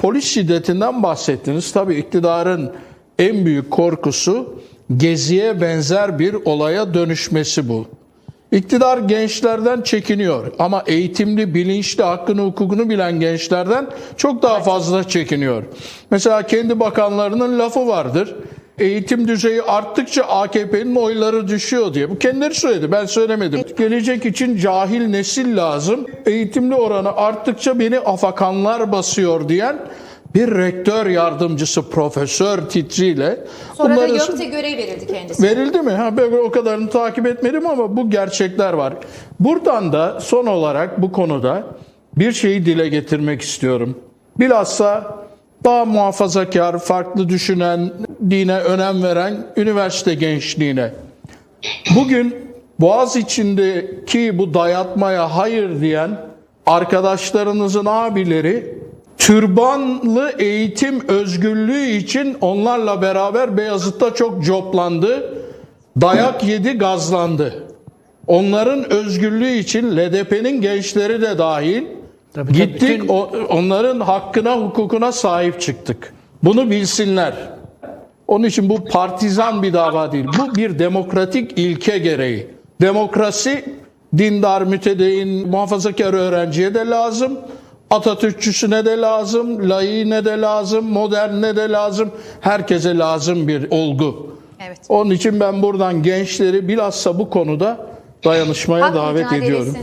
Polis şiddetinden bahsettiniz. Tabii iktidarın en büyük korkusu geziye benzer bir olaya dönüşmesi bu. İktidar gençlerden çekiniyor ama eğitimli, bilinçli, hakkını hukukunu bilen gençlerden çok daha fazla çekiniyor. Mesela kendi bakanlarının lafı vardır. Eğitim düzeyi arttıkça AKP'nin oyları düşüyor diye. Bu kendileri söyledi, ben söylemedim. Gelecek için cahil nesil lazım. Eğitimli oranı arttıkça beni afakanlar basıyor diyen bir rektör yardımcısı profesör titriyle Sonra da YÖK'te görev verildi kendisine. Verildi mi? Ha, ben o kadarını takip etmedim ama bu gerçekler var. Buradan da son olarak bu konuda bir şeyi dile getirmek istiyorum. Bilhassa daha muhafazakar, farklı düşünen, dine önem veren üniversite gençliğine. Bugün Boğaz içindeki bu dayatmaya hayır diyen arkadaşlarınızın abileri türbanlı eğitim özgürlüğü için onlarla beraber Beyazıt'ta çok coplandı. Dayak yedi, gazlandı. Onların özgürlüğü için LDP'nin gençleri de dahil Tabii, tabii. gittik Bütün- o- onların hakkına hukukuna sahip çıktık. Bunu bilsinler. Onun için bu partizan bir dava değil. Bu bir demokratik ilke gereği. Demokrasi dindar, mütedeyin, muhafazakar öğrenciye de lazım. Atatürkçüsüne de lazım, layığına de lazım, modernine de lazım. Herkese lazım bir olgu. Evet. Onun için ben buradan gençleri bilhassa bu konuda dayanışmaya Hak davet ediyorum.